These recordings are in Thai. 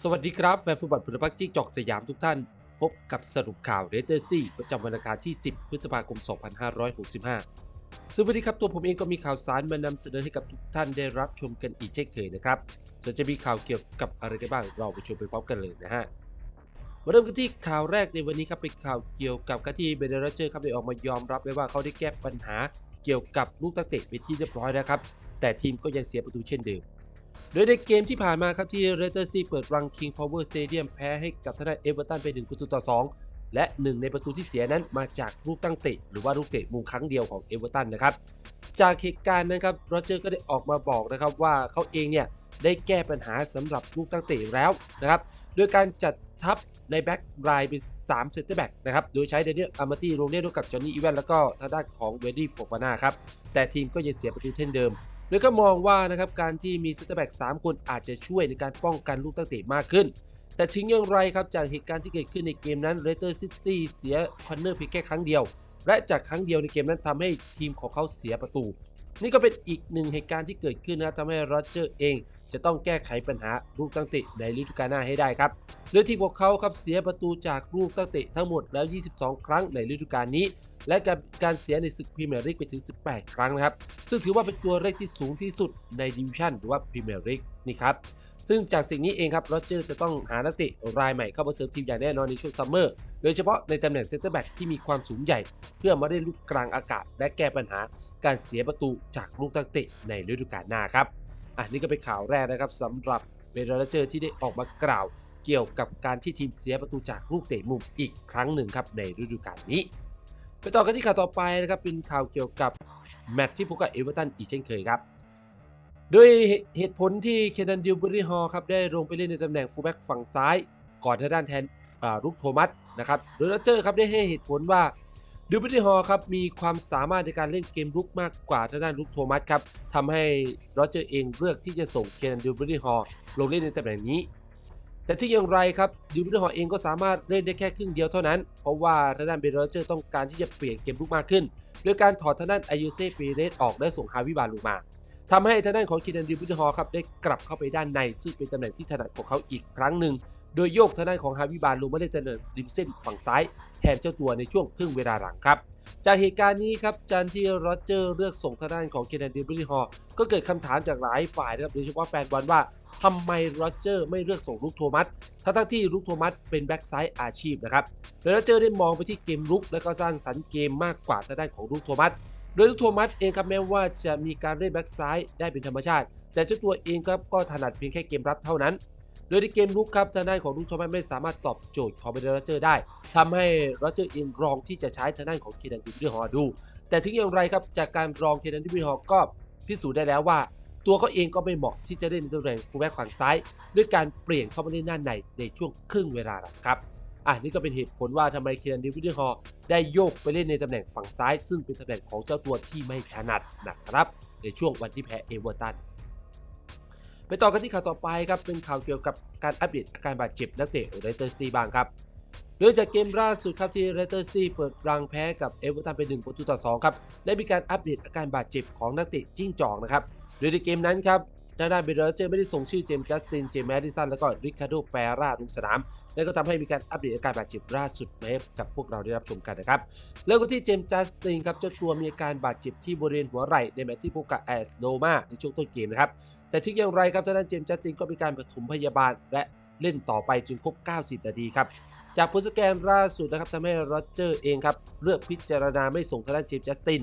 สวัสดีครับแฟนฟุตบอลพลพักจิ้งจอกสยามทุกท่าน พบกับสรุปข่าวเรเตอร์ซี่ประจำวันอังคารที่ 10 พฤษภาคม 2565 ซึ่งวันนี้ครับตัวผมเองก็มีข่าวสารมานำเสนอให้กับทุกท่านได้รับชมกันอีกเช่นเคยนะครับส่วนจะมีข่าวเกี่ยวกับอะไรกันบ้างเราไปชมไปพร้อมกันเลยนะฮะมาเริ่มกันที่ข่าวแรกในวันนี้ครับเป็นข่าวเกี่ยวกับการที่เบเดอร์เจอร์ครับได้ออกมายอมรับเลยว่าเขาได้แก้ปัญหาเกี่ยวกับลูกตั้งเตะไปที่เรียบร้อยแล้วครับแต่ทีมก็ยังเสียประตูเช่นเดิม โดยในเกมที่ผ่านมาครับที่เรเตอร์ซีเปิดรัง King Power Stadium แพ้ให้กับทางด้านเอเวอร์ตันไป 1 ประตูต่อ 2 และ 1 ในประตูที่เสียนั้นมาจากลูกตั้งเตะหรือว่าลูกเตะมุมครั้งเดียวของเอเวอร์ตันนะครับ จากเหตุการณ์นั้นครับโรเจอร์ก็ได้ออกมาบอกนะครับว่าเขาเองเนี่ยได้แก้ปัญหาสำหรับลูกตั้งเตะแล้วนะครับโดยการจัดทัพในแบ็กไลน์เป็น3เซนเตอร์แบ็กนะครับโดยใช้เดนิเอลอามาตี้ลงเล่นร่วมกับจอห์นนี่อีแวนแล้วก็ทางด้านของเวดดี้โฟฟาน่าครับแต่ทีมก็ยังเสียประตูเช่นเดิม โดยก็มองว่านะครับการที่มีเซนเตอร์แบ็กสามคนอาจจะช่วยในการป้องกันลูกตั้งเตะมากขึ้น แต่ถึงอย่างไรครับจากเหตุการณ์ที่เกิดขึ้นในเกมนั้นเรเตอร์ซิตี้เสียคอนเนอร์เพียงแค่ครั้งเดียว และจากครั้งเดียวในเกมนั้นทำให้ทีมของเขาเสียประตู นี่ก็เป็นอีกหนึ่งเหตุการณ์ที่เกิดขึ้นนะทำให้โรเจอร์เอง จะต้องแก้ไขปัญหาลูกตั้งเตะในฤดูกาลหน้าให้ได้ครับโดยที่พวกเขาครับเสียประตูจากลูกตั้งเตะทั้งหมดแล้ว 22 ครั้งในฤดูกาลนี้ และการการเสียในศึกพรีเมียร์ลีกไปถึง 18 ครั้งนะครับ ซึ่งถือว่าเป็นตัวเลขที่สูงที่สุดในดิวิชั่นหรือว่าพรีเมียร์ลีกนี่ครับซึ่งจากสิ่งนี้เองครับโรเจอร์จะต้องหานักเตะรายใหม่เข้ามาเสริมทีมอย่างแน่นอนในช่วงซัมเมอร์ โดยเฉพาะในตำแหน่งเซนเตอร์แบ็กที่มีความสูงใหญ่ เพื่อมาได้ลูกกลางอากาศ และแก้ปัญหาการเสียประตูจากลูกตั้งเตะในฤดูกาลหน้าครับ อะนี่ก็เป็นข่าวแรกนะครับสำหรับเบรโรเจอร์ที่ได้ออกมากล่าว เกี่ยวกับการที่ทีมเสียประตูจากลูกเตะมุมอีกครั้งหนึ่งครับในฤดูกาลนี้ ไปต่อกันที่ข่าวต่อไปนะครับเป็นข่าวเกี่ยวกับแมตช์ที่พบกับเอเวอร์ตันอีกเช่นเคยครับโดยเหตุผลที่เคนันดิวบริฮอครับได้ลงไปเล่นในตำแหน่งฟูลแบ็กฝั่งซ้าย ก่อนทางด้านแทนลุกโทมัสนะครับโดยโรเจอร์ครับได้ให้เหตุผลว่า ดิวบริฮอครับมีความสามารถในการเล่นเกมรุกมากกว่าทางด้านลุกโทมัสครับทำให้โรเจอร์เองเลือกที่จะส่งเคนดิวบริฮอลลงเล่นในตำแหน่งนี้ แต่ที่อย่างไรครับดิวบริฮอเองก็สามารถเล่นได้แค่ครึ่งเดียวเท่านั้น เพราะว่าทางด้านเบรโรเจอร์ต้องการที่จะเปลี่ยนเกมรุกมากขึ้นโดยการถอดทางด้านอายุเซปีเรสออกและส่งฮาวิบาลงมาทำให้ทางด้านของเคินันดิบุตฮอครับได้กลับเข้าไปด้านในซึ่งเป็นตำแหน่งที่ถนัดของเขาอีกครั้งหนึ่ง โดยโยกทางด้านของฮาวิบาลลงมาเล่นตำแหน่งริมเส้นฝั่งซ้าย แทนเจ้าตัวในช่วงครึ่งเวลาหลังครับ จากเหตุการณ์นี้ครับจานที่โรเจอร์เลือกส่งทางด้านของเคนันดิบุตฮอก็เกิดคำถามจากหลายฝ่ายนะครับโดยเฉพาะแฟนบอลว่าทำไมโรเจอร์ไม่เลือกส่งลูกโทมัสทั้งที่ลูกโทมัสเป็นแบ็กซ้ายอาชีพนะครับโดยโรเจอร์ได้มองไปที่เกมลุกและก็สร้างสรรค์เกมมากกว่าทางด้านของลูกโทมัสโดยลูกโทมัสเองครับแม้ว่าจะมีการเล่นแบ็กซ้ายได้เป็นธรรมชาติ แต่เจ้าตัวเองครับก็ถนัดเพียงแค่เกมรับเท่านั้น โดยในเกมลุกครับทางด้านของลูกโทมัสไม่สามารถตอบโจทย์ของเบรโรเจอร์ได้ทำให้โรเจอร์เองลองที่จะใช้ทางด้านของเคนันดิบิฮอร์ดู แต่ถึงอย่างไรครับจากการลองเคนันดิบิฮอร์ก็พิสูจน์ได้แล้วว่า ตัวเขาเองก็ไม่เหมาะที่จะเล่นในตำแหน่งฟูลแบ็กฝั่งซ้าย ด้วยการเปลี่ยนเข้ามาเล่นด้านในในช่วงครึ่งเวลาหลังครับอะนี่ก็เป็นเหตุผลว่าทำไมเคนดิวิดฮอลได้โยกไปเล่นในตำแหน่งฝั่งซ้าย ซึ่งเป็นตำแหน่งของเจ้าตัวที่ไม่ถนัดนะครับ ในช่วงวันที่แพ้เอเวอร์ตัน ไปต่อกันที่ข่าวต่อไปครับเป็นข่าวเกี่ยวกับการอัปเดตอาการบาดเจ็บนักเตะเรเตอร์สตีบ้างครับโดยจากเกมล่าสุดครับที่เรเตอร์สตีเปิดรังแพ้กับเอเวอร์ตันไป1ประตูต่อ2ครับได้มีการอัปเดตอาการบาดเจ็บของนักเตะจิ้งจอกนะครับโดยในเกมนั้นครับ ทางด้านเบรเจอร์ไม่ได้ส่งชื่อเจมส์จัสติน เจมส์แมดิสัน แล้วก็ริคาร์โดแปร่าลงสนาม และก็ทำให้มีการอัปเดตอาการบาดเจ็บล่าสุดมาให้กับพวกเราได้รับชมกันนะครับ เริ่มกันที่เจมส์จัสตินครับ เจ้าตัวมีอาการบาดเจ็บที่บริเวณหัวไหล่ในแมตช์ที่พบกับแอสโลมาในช่วงต้นเกมนะครับ แต่ถึงอย่างไรครับทางด้านเจมส์จัสตินก็มีการปฐมพยาบาลและเล่นต่อไปจนครบ 90 นาทีครับ จากผลสแกนล่าสุดนะครับทำให้โรเจอร์เองครับเลือกพิจารณาไม่ส่งทางด้านเจมส์จัสติน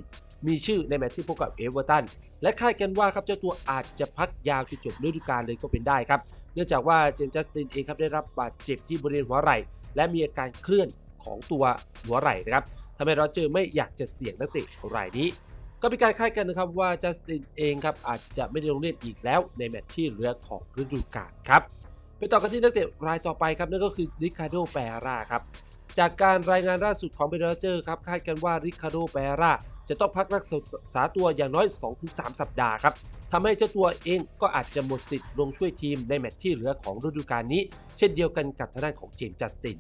มีชื่อในแมตช์ที่พบกับเอเวอร์ตันและคาดกันว่าครับเจ้าตัวอาจจะพักยาวจนจบฤดูกาลเลยก็เป็นได้ครับ เนื่องจากว่าเจมส์จัสตินเองครับได้รับบาดเจ็บที่บริเวณหัวไหล่ และมีอาการเคลื่อนของตัวหัวไหล่นะครับทำให้โรเจอร์ไม่อยากจะเสี่ยงนักเตะรายนี้ ก็มีการคาดกันนะครับว่าจัสตินเองครับอาจจะไม่ได้ลงเล่นอีกแล้วในแมตช์ที่เหลือของฤดูกาลครับไปต่อกันที่นักเตะรายต่อไปครับนั่นก็คือริคาโดแปราครับ จากการรายงานล่าสุดของเบรเจอร์ครับคาดกันว่าริคาร์โดแปราจะต้องพักรักษาตัวอย่างน้อย 2-3 สัปดาห์ครับทำให้เจ้าตัวเองก็อาจจะหมดสิทธิ์ลงช่วยทีมในแมตช์ที่เหลือของฤดูกาลนี้ เช่นเดียวกันกับทางด้านของเจมส์จัสติน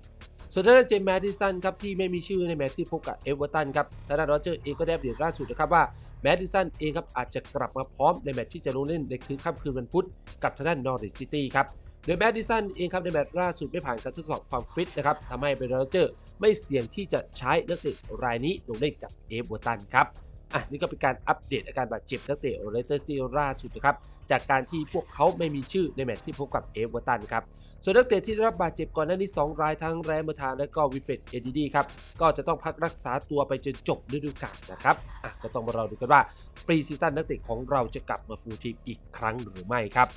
ส่วนทางด้านเจมส์แมดดิสันครับที่ไม่มีชื่อในแมตช์ที่พบกับเอเวอร์ตันครับทางด้านโรเจอร์เองก็ได้อัปเดตล่าสุดนะครับว่าแมดดิสันเองครับอาจจะกลับมาพร้อมในแมตช์ที่จะลงเล่นในคืนค่ำคืนวันพุธกับทางด้านนอริสซิตี้ครับ โดยแมดดิสันเองครับในแมตช์ล่าสุดไม่ผ่านการทดสอบความฟิตนะครับทำให้เบรนเจอร์ไม่เสี่ยงที่จะใช้นักเตะรายนี้ลงเล่นกับเอเวอร์ตันครับอะนี่ก็เป็นการอัปเดตอาการบาดเจ็บนักเตะเลสเตอร์ซีล่าสุดนะครับจากการที่พวกเขาไม่มีชื่อในแมตช์ที่พบกับเอเวอร์ตันครับส่วนนักเตะที่ได้รับบาดเจ็บก่อนหน้านี้ 2 รายทั้งแรมเบอร์ทานและก็วิฟเฟตเอดีดีครับก็จะต้องพักรักษาตัวไปจนจบฤดูกาลนะครับอะก็ต้องมารอดูกันว่าปรีซีซั่นนักเตะของเราจะกลับมาฟูลทีมอีกครั้งหรือไม่ครับ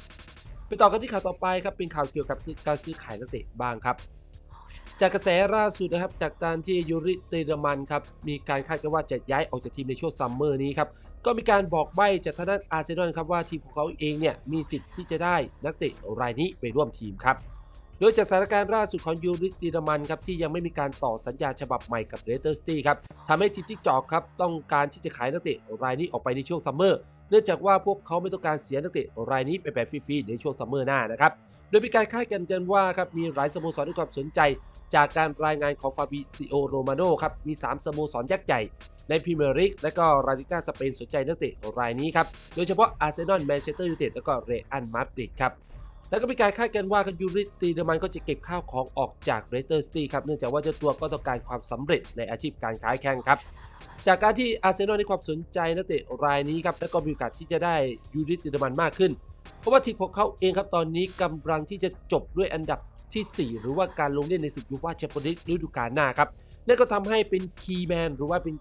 ต่อกันที่ข่าวต่อไปครับเป็นข่าวเกี่ยวกับซื้อการซื้อขายนักเตะบ้างครับ จากกระแสล่าสุดนะครับจากการที่ยูริเตเดอร์มันครับมีการคาดกันว่าจะย้ายออกจากทีมในช่วงซัมเมอร์นี้ครับก็มีการบอกใบ้จากทางด้านอาร์เซนอลครับว่าทีมของเขาเองเนี่ยมีสิทธิ์ที่จะได้นักเตะรายนี้ไปร่วมทีมครับโดยจากสถานการณ์ล่าสุดของยูริตีดามันครับที่ยังไม่มีการต่อสัญญาฉบับใหม่กับเรเตอร์สตี้ครับทำให้ทีมจิ๊กจอกครับต้องการที่จะขายนักเตะรายนี้ออกไปในช่วงซัมเมอร์ เนื่องจากว่าพวกเขาไม่ต้องการเสียนักเตะรายนี้ไปแบบฟรีๆในช่วงซัมเมอร์หน้านะครับ โดยมีการคาดกันกันว่าครับมีหลายสโมสรให้ความสนใจ จากการรายงานของฟาบิซิโอโรมาโนครับมี 3 สโมสรยักษ์ใหญ่ในพรีเมียร์ลีกและก็ราลิก้าสเปนสนใจนักเตะรายนี้ครับ โดยเฉพาะอาร์เซนอลแมนเชสเตอร์ยูไนเต็ดและก็เรอัลมาดริดครับ แล้วก็มีการคาดกันว่าคันยูริตีเดอร์มันก็จะเก็บข้าวของออกจากเรเตอร์สตีครับ เนื่องจากว่าเจ้าตัวก็ต้องการความสำเร็จในอาชีพการค้าแข่งครับ จากการที่อาร์เซนอลให้ความสนใจนักเตะรายนี้ครับและก็มีโอกาสที่จะได้ยูริตีเดมันมากขึ้น เพราะว่าทีมของเขาเองครับตอนนี้กำลังที่จะจบด้วยอันดับที่ 4 หรือว่าการลงเล่นในศึกยูฟ่าแชมเปี้ยนลีกฤดูกาลหน้าครับนั่นก็ทำให้เป็นคีย์แมนหรือว่าเป็น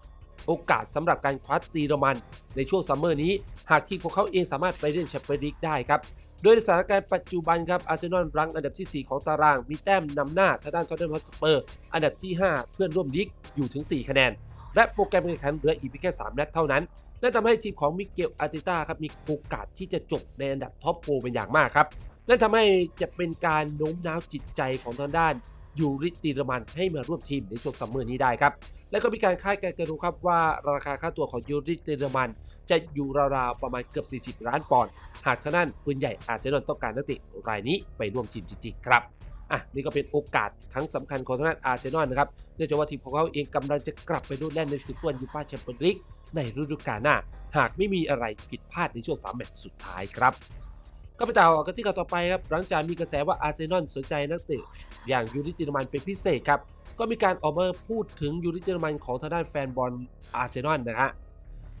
โอกาสสำหรับการคว้าตีรมันในช่วงซัมเมอร์นี้ หากทีมของเขาเองสามารถไปเล่นแชมเปี้ยนลีกได้ครับโดยสถานการณ์ปัจจุบันครับอาร์เซนอลรั้งอันดับที่ 4 ของตาราง มีแต้มนำหน้าทางด้านทอตเทนแฮมฮอตสเปอร์ อันดับที่ 5 เพื่อนร่วมลีกอยู่ถึง 4 คะแนน และโปรแกรมแข่งขันเหลืออีกเพียงแค่ 3 นัดเท่านั้นนั่นทำให้ทีมของมิเกลอาร์เตต้าครับมีโอกาสที่จะจบในอันดับท็อปโฟเป็นอย่างมากครับนั่นทำให้จะเป็นการโน้มน้าวจิตใจของทางด้านยูริตีรมันให้มาร่วมทีมในช่วงซัมเมอร์นี้ได้ครับ และก็มีการคาดการณ์กันดูครับว่าราคาค่าตัวของยูริตีรมัน จะอยู่ราวๆประมาณเกือบ 40 ล้านปอนด์หากทางด้านปืนใหญ่อาร์เซนอลต้องการนักเตะรายนี้ไปร่วมทีมจริงๆครับ อะนี่ก็เป็นโอกาสครั้งสำคัญของทางด้านอาร์เซนอลนะครับเนื่องจากว่าทีมของเขาเองกำลังจะกลับไปรุ่นแลในศึกฟุตบอลยูฟ่าแชมเปี้ยนลีกในฤดูกาลหน้า หากไม่มีอะไรผิดพลาดในช่วง3แมตช์สุดท้ายครับ ก็ไปต่อกันที่ข่าวต่อไปครับหลังจากมีกระแสว่าอาร์เซนอลสนใจนักเตะอย่างยูริตินมันเป็นพิเศษครับก็มีการออกมาพูดถึงยูริตินมันของทางด้านแฟนบอลอาร์เซนอลนะฮะ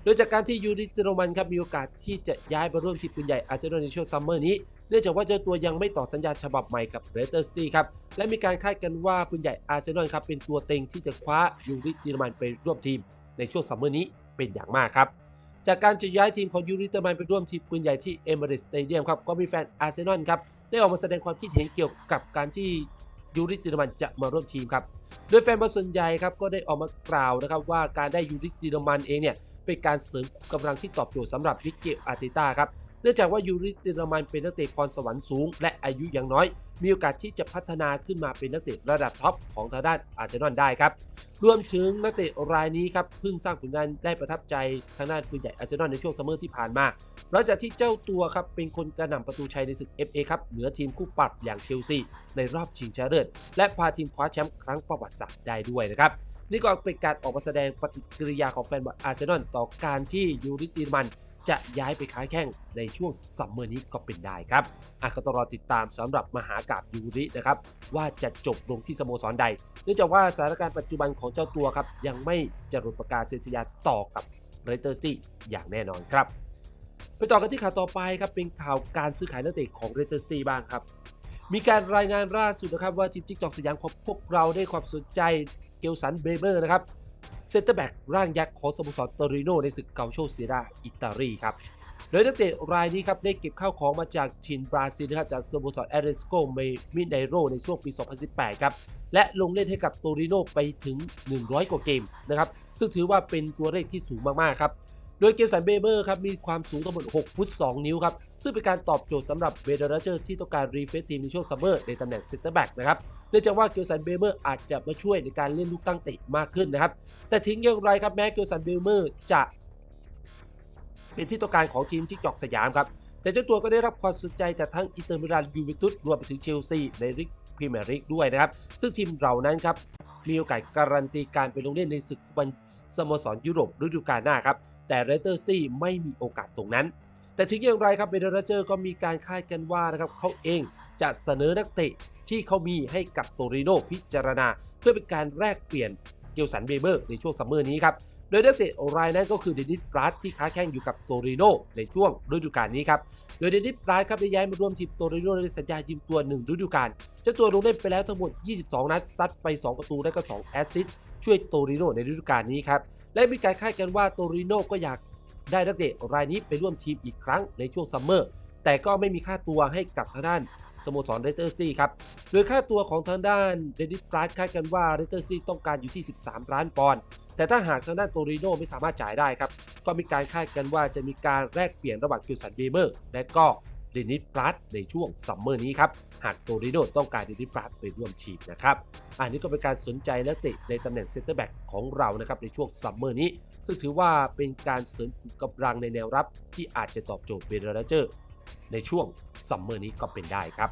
โดยจากการที่ยูริตินมันครับมีโอกาสที่จะย้ายไปร่วมทีมปืนใหญ่อาร์เซนอลในช่วงซัมเมอร์นี้ เนื่องจากว่าเจ้าตัวยังไม่ต่อสัญญาฉบับใหม่กับเรเตอร์สตีครับ และมีการคาดกันว่าปืนใหญ่อาร์เซนอลครับเป็นตัวเต็งที่จะคว้ายูริเตินมันไปร่วมทีม ในช่วงซัมเมอร์นี้เป็นอย่างมากครับ จากการจะย้ายทีมของยูริเตอร์แมนไปร่วมทีมปืนใหญ่ที่เอเมเรสสเตเดียมครับก็มีแฟนอาร์เซนอลครับได้ออกมาแสดงความคิดเห็นเกี่ยวกับการที่ยูริเตอร์แมนจะมาร่วมทีมครับ โดยแฟนบอลส่วนใหญ่ครับก็ได้ออกมากล่าวนะครับว่าการได้ยูริเตอร์แมนเองเนี่ยเป็นการเสริมกำลังที่ตอบโจทย์สำหรับมิเกลอาร์เตต้าครับ เนื่องจากว่ายูริเตอร์แมนเป็นนักเตะพรสวรรค์สูง และอายุยังน้อย มีโอกาสที่จะพัฒนาขึ้นมาเป็นนักเตะระดับท็อปของทางด้านอาร์เซนอลได้ครับรวมถึงนักเตะรายนี้ครับเพิ่งสร้างผลงานได้ประทับใจทางด้านปืนใหญ่อาร์เซนอลในช่วงซัมเมอร์ที่ผ่านมาหลังจากที่เจ้าตัวครับเป็นคนกระหน่ำประตูชัยในศึก FA ครับเหนือทีมคู่ปรับอย่างเชลซีในรอบชิงชนะเลิศและพาทีมคว้าแชมป์ครั้งประวัติศาสตร์ได้ด้วยนะครับนี่ก็เป็นการออกมาแสดงปฏิกิริยาของแฟนบอลอาร์เซนอลต่อการที่ยูริตีมัน จะย้ายไปค้าแข่งในช่วงซัมเมอร์นี้ก็เป็นได้ครับอะก็ต้องรอติดตามสำหรับมหากาบยูรินะครับว่าจะจบลงที่สโมสรใด เนื่องจากว่าสถานการณ์ปัจจุบันของเจ้าตัวครับยังไม่จะรุดประกาศเซ็นสัญญาต่อกับเรเตอร์สตี้อย่างแน่นอนครับ ไปต่อกันที่ข่าวต่อไปครับเป็นข่าวการซื้อขายนักเตะของเรเตอร์สตี้บ้างครับมีการรายงานล่าสุดนะครับว่าทีมจิ๊กจอกสยามของพวกเราได้ความสนใจเกลสันเบเมอร์นะครับ เซนเตอร์แบ็กร่างยักษ์ของสโมสรโตริโนในศึกเกาโชเซียราอิตาลีครับโดยนักเตะรายนี้ครับได้เก็บข้าวของมาจากทีมบราซิลนะครับจากสโมสรแอเรสโกเมมิไนโรในช่วงปี 2018 ครับและลงเล่นให้กับโตริโนไปถึง 100 กว่าเกมนะครับซึ่งถือว่าเป็นตัวเลขที่สูงมากๆครับ โดยเกสันเบเบอร์ครับมีความสูงทั้งหมด 6 ฟุต 2 นิ้วครับ ซึ่งเป็นการตอบโจทย์สำหรับเวเดอร์เจอร์ที่ต้องการรีเฟซทีมในช่วงซัมเมอร์ในตำแหน่งเซนเตอร์แบ็กนะครับเนื่องจากว่าเกลสันเบเมอร์อาจจะมาช่วยในการเล่นลูกตั้งเตะมากขึ้นนะครับ แต่ทิ้งอย่างไรครับแม้เกลสันเบเมอร์จะเป็นที่ต้องการของทีมที่จอกสยามครับ แต่เจ้าตัวก็ได้รับความสนใจจากทั้งอินเตอร์มิลานยูเวนตุสรวมไปถึงเชลซีในลีกพรีเมียร์ลีกด้วยนะครับ ซึ่งทีมเหล่านั้นครับ มีโอกาสการันตีการไปลงเล่นในศึกฟุตบอลสโมสรยุโรปฤดูกาลหน้าครับ แต่เรเตอร์สตี้ไม่มีโอกาสตรงนั้น แต่ถึงอย่างไรครับเบเดอร์เจอร์ก็มีการคาดกันว่านะครับเขาเองจะเสนอนักเตะที่เขามีให้กับโตริโนพิจารณา เพื่อเป็นการแลกเปลี่ยนเกลสันเบเบอร์ในช่วงซัมเมอร์นี้ครับ โดยนักเตะรายนั้นก็คือเดนิสบรัสที่ค้าแข่งอยู่กับโตริโนในช่วงฤดูกาลนี้ครับ โดยเดนิสบรัสครับได้ย้ายมาร่วมทีมโตริโนในสัญญายืมตัว 1 ฤดูกาลเจ้าตัวลงเล่นไปแล้วทั้งหมด 22 นัดซัดไป 2 ประตูและก็ 2 แอสซิสต์ช่วยโตริโนในฤดูกาลนี้ครับ และมีการคาดกันว่าโตริโนก็อยากได้นักเตะรายนี้ไปร่วมทีมอีกครั้งในช่วงซัมเมอร์แต่ก็ไม่มีค่าตัวให้กับทางด้านสโมสรเรเตอร์ซีครับ โดยค่าตัวของทางด้านเดนิสบรัสคาดกันว่าเรเตอร์ซีต้องการอยู่ที่ 13 ล้านปอนด์ แต่ถ้าหากทางด้านโตริโนไม่สามารถจ่ายได้ครับ ก็มีการคาดกันว่าจะมีการแลกเปลี่ยนระหว่างกิลสันเบเบอร์ และก็เดนิสบรัสในช่วงซัมเมอร์นี้ครับ หากโตริโนต้องการเดนิสบรัสไปร่วมทีมนะครับ อันนี้ก็เป็นการสนใจนักเตะในตำแหน่งเซนเตอร์แบ็กของเรานะครับในช่วงซัมเมอร์นี้ ซึ่งถือว่าเป็นการเสริมขุมกำลังในแนวรับที่อาจจะตอบโจทย์เบเดอร์เจอร์ในช่วงซัมเมอร์นี้ก็เป็นได้ครับ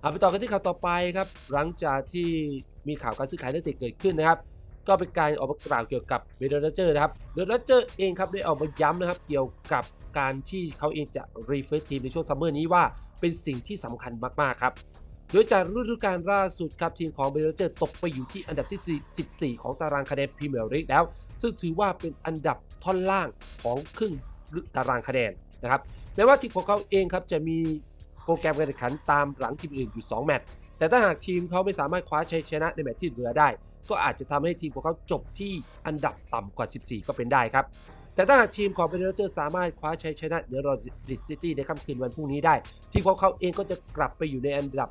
เอาไปต่อกันที่ข่าวต่อไปครับ หลังจากที่มีข่าวการซื้อขายนักเตะเกิดขึ้นนะครับ ก็เป็นการออกมากล่าวเกี่ยวกับเบเดอร์เจอร์นะครับเบเดอร์เจอร์เองครับได้ออกมาย้ำนะครับเกี่ยวกับการที่เขาเองจะรีเฟรชทีมในช่วงซัมเมอร์นี้ว่าเป็นสิ่งที่สำคัญมากๆครับโดยจากฤดูกาลล่าสุดครับทีมของเบเดอร์เจอร์ตกไปอยู่ที่อันดับที่ 14 ของตารางคะแนนพรีเมียร์ลีกแล้ว ซึ่งถือว่าเป็นอันดับท่อนล่างของครึ่งตารางคะแนนนะครับแม้ว่าทีมของเขาเองครับจะมีโปรแกรมการแข่งขันตามหลังทีมอื่นอยู่ 2 แมตช์แต่ถ้าหากทีมเขาไม่สามารถคว้าชัยชนะในแมตช์ที่เหลือได้ ก็อาจจะทำให้ทีมของเขาจบที่อันดับต่ำกว่า 14 ก็เป็นได้ครับ แต่ถ้าหากทีมของเบเนเจอร์สามารถคว้าชัยชนะเหนือรอริสซิตี้ในค่ำคืนวันพรุ่งนี้ได้ ทีมของเขาเองก็จะกลับไปอยู่ในอันดับ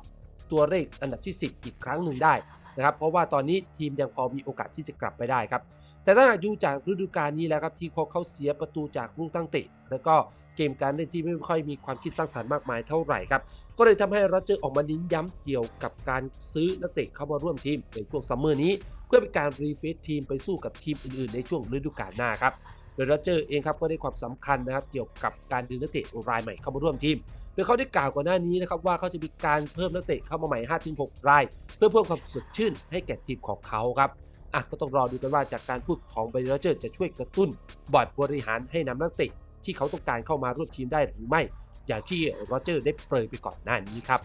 ตัวเลขอันดับที่ 10 อีกครั้งหนึ่งได้ นะครับเพราะว่าตอนนี้ทีมยังพอมีโอกาสที่จะกลับไปได้ครับแต่ถ้าหากดูจากฤดูกาลนี้แล้วครับทีมของเขาเสียประตูจากลูกตั้งเตะแล้วก็เกมการเล่นที่ไม่ค่อยมีความคิดสร้างสรรค์มากมายเท่าไหร่ครับก็เลยทำให้โรเจอร์ออกมาเนิ้นย้ำเกี่ยวกับการซื้อนักเตะเข้ามาร่วมทีมในช่วงซัมเมอร์นี้ เพื่อเป็นการรีเฟซทีมไปสู้กับทีมอื่นๆ ในช่วงฤดูกาลหน้าครับ โดยโรเจอร์เองครับก็ได้ความสำคัญนะครับเกี่ยวกับการดึงนักเตะรายใหม่เข้ามาร่วมทีม โดยเขาได้กล่าวก่อนหน้านี้นะครับว่าเขาจะมีการเพิ่มนักเตะเข้ามาใหม่5-6ราย เพื่อเพิ่มความสดชื่นให้แก่ทีมของเขาครับอะก็ต้องรอดูกันว่าจากการพูดของเบรเจอร์จะช่วยกระตุ้นบอร์ดบริหารให้นำนักเตะที่เขาต้องการเข้ามาร่วมทีมได้หรือไม่ อย่างที่โรเจอร์ได้เปรยไปก่อนหน้านี้ครับ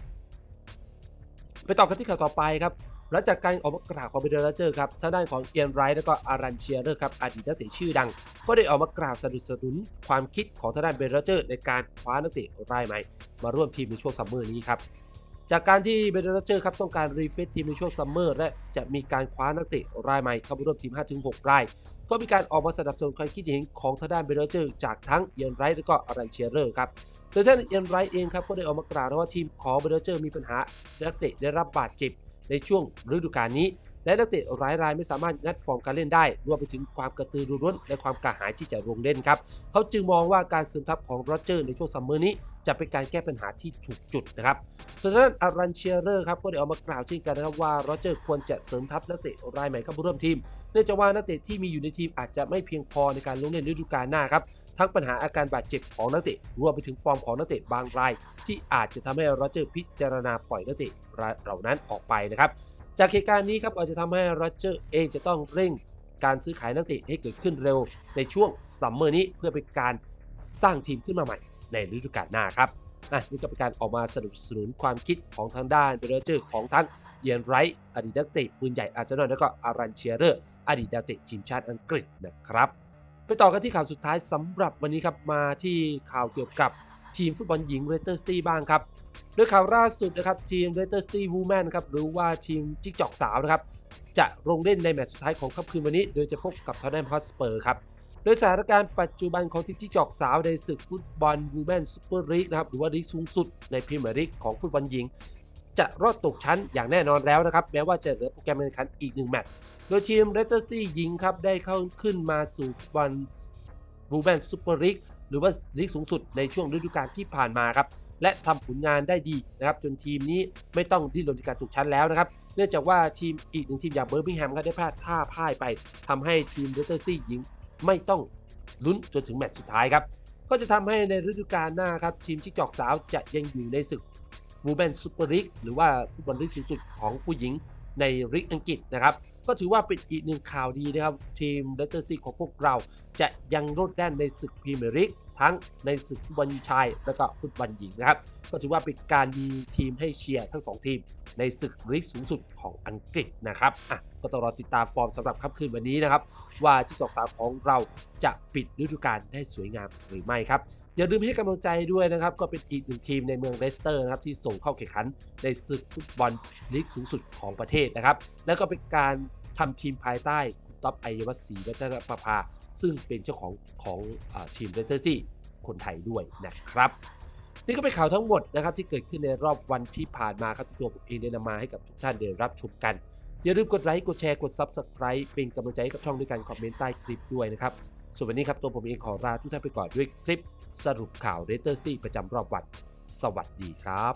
ไปต่อกันที่ข่าวต่อไปครับ หลังจากการออกมากล่าวของเบรเจอร์ครับทางด้านของเอียนไรท์และก็อารันเชียร์ครับอดีตนักเตะชื่อดัง ก็ได้ออกมากล่าวสนับสนุนความคิดของทางด้านเบรเจอร์ในการคว้านักเตะรายใหม่ มาร่วมทีมในช่วงซัมเมอร์นี้ครับจากการที่เบเดอร์เจอร์ครับต้องการรีเฟซทีมในช่วงซัมเมอร์และจะมีการคว้านักเตะรายใหม่เข้ามาร่วมทีม 5-6 ราย ก็มีการออกมาสนับสนุนความคิดเห็นของทางด้านเบเดอร์เจอร์จากทั้งเอียนไรท์และก็อารันเชียร์ครับ โดยท่านเอียนไรท์เองครับก็ได้ออกมากล่าวว่าทีมของเบเดอร์เจอร์มีปัญหานักเตะได้รับบาดเจ็บ ในช่วงฤดูกาลนี้ และนักเตะรายรายไม่สามารถงัดฟอร์มการเล่นได้รวมไปถึงความกระตือรือร้น และความกระหายที่จะลงเล่นครับ เขาจึงมองว่าการซึมทับของโรเจอร์ในช่วงซัมเมอร์นี้จะเป็นการแก้ปัญหาที่ถูกจุดนะครับ ส่วนด้านอารันเชียร์ครับก็ได้ออกมากล่าวเช่นกันนะครับว่าโรเจอร์ควรจะเสริมทัพนักเตะรายใหม่เข้ามาร่วมทีม เนื่องจากว่านักเตะที่มีอยู่ในทีมอาจจะไม่เพียงพอในการลงเล่นฤดูกาลหน้าครับทั้งปัญหาอาการบาดเจ็บของนักเตะรวมไปถึงฟอร์มของนักเตะบางราย ที่อาจจะทำให้โรเจอร์พิจารณาปล่อยนักเตะรายเหล่านั้นออกไปนะครับ จากเหตุการณ์นี้ครับอาจจะทำให้โรเจอร์เองจะต้องเร่งการซื้อขายนักเตะให้เกิดขึ้นเร็วในช่วงซัมเมอร์นี้เพื่อเป็นการสร้างทีมขึ้นมาใหม่ในฤดูกาลหน้าครับนี่ก็เป็นการออกมาสนับสนุนความคิดของทางด้านเบรเจอร์ของทั้งเอียนไรท์อดีตนักเตะปืนใหญ่อาร์เซนอลแล้วก็อารันเชียเรอร์อดีตนักเตะทีมชาติอังกฤษนะครับ ไปต่อกันที่ข่าวสุดท้ายสำหรับวันนี้ครับมาที่ข่าวเกี่ยวกับ ทีมฟุตบอลหญิงเรเตอร์สตีบ้างครับโดยข่าวล่าสุดนะครับทีม r e d เ e r City Women ครับหรือว่าทีมจิ๊กจอกสาวนะครับจะลงเล่นในแมตช์สุดท้ายของค่ำคืนวันนี้ โดยจะพบกับทอ t แนมฮอสเปอร์ครับโดยสถานการณ์ปัจจุบันของทีมจิ๊กจอกสาวในศึกฟุตบอล Women Super League นะครับหรือว่าลีกสูงสุดในพรีเมียร์ลีกของฟุตบอลหญิง จะรอดตกชั้นอย่างแน่นอนแล้วนะครับ แม้ว่าจะเหลือโปรแกรมแข่งขันอีกหนึ่งแมตช์โดยทีม r e d เ e r City หญิงครับได้เข้าขึ้นมาสู่ฟุตบอล Women Super League หรือว่าลีกสูงสุดในช่วงฤดูกาลที่ผ่านมาครับและทำผลงานได้ดีนะครับจนทีมนี้ไม่ต้องดิ้นรนในการตกชั้นแล้วนะครับเนื่องจากว่าทีมอีกหนึ่งทีมอย่างเบอร์มิงแฮมก็ได้พลาดท่าพ่ายไปทำให้ทีมเดสเตอร์ซี่หญิงไม่ต้องลุ้นจนถึงแมตช์สุดท้ายครับก็จะทำให้ในฤดูกาลหน้าครับทีมชิกจอกสาวจะยังอยู่ในศึกวูแมนซูเปอร์ลีกหรือว่าฟุตบอลลีกสูงสุดของผู้หญิง ในลีกอังกฤษนะครับ ก็ถือว่าเป็นอีกหนึ่งข่าวดีนะครับ ทีมเลสเตอร์ซีของพวกเราจะยังโลดแล่นในศึกพรีเมียร์ลีกทั้งในศึกฟุตบอลชาย และก็ฟุตบอลหญิงนะครับ ก็ถือว่าเป็นการมีทีมให้เชียร์ทั้งสองทีม ในศึกลีกสูงสุดของอังกฤษนะครับอะก็ต้องรอติดตามฟอร์มสำหรับค่ำคืนวันนี้นะครับ ว่าจิ้งจอกสาวของเราจะปิดฤดูกาลได้สวยงามหรือไม่ครับอย่าลืมให้กำลังใจด้วยนะครับ ก็เป็นอีกหนึ่งทีมในเมืองเลสเตอร์นะครับที่ส่งเข้าแข่งขันในศึกฟุตบอลลีกสูงสุดของประเทศนะครับ แล้วก็เป็นการทำทีมภายใต้คุณต๊อบไอยวัฒน์ศรีวัฒนประภา ซึ่งเป็นเจ้าของของอทีมเลสเตอร์ซี่คนไทยด้วยนะครับ นี่ก็เป็นข่าวทั้งหมดนะครับที่เกิดขึ้นในรอบวันที่ผ่านมาครับที่ตัวผมเองได้นำมาให้กับทุกท่านได้รับชมกันอย่าลืมกดไลค์กดแชร์กด Subscribe เป็นกำลังใจให้กับช่องด้วยการคอมเมนต์ใต้คลิปด้วยนะครับ ส่วนวันนี้ครับตัวผมเองขอลาทุกท่านไปก่อนด้วยคลิปสรุปข่าวเรเตอร์ซี่ประจำรอบวัน สวัสดีครับ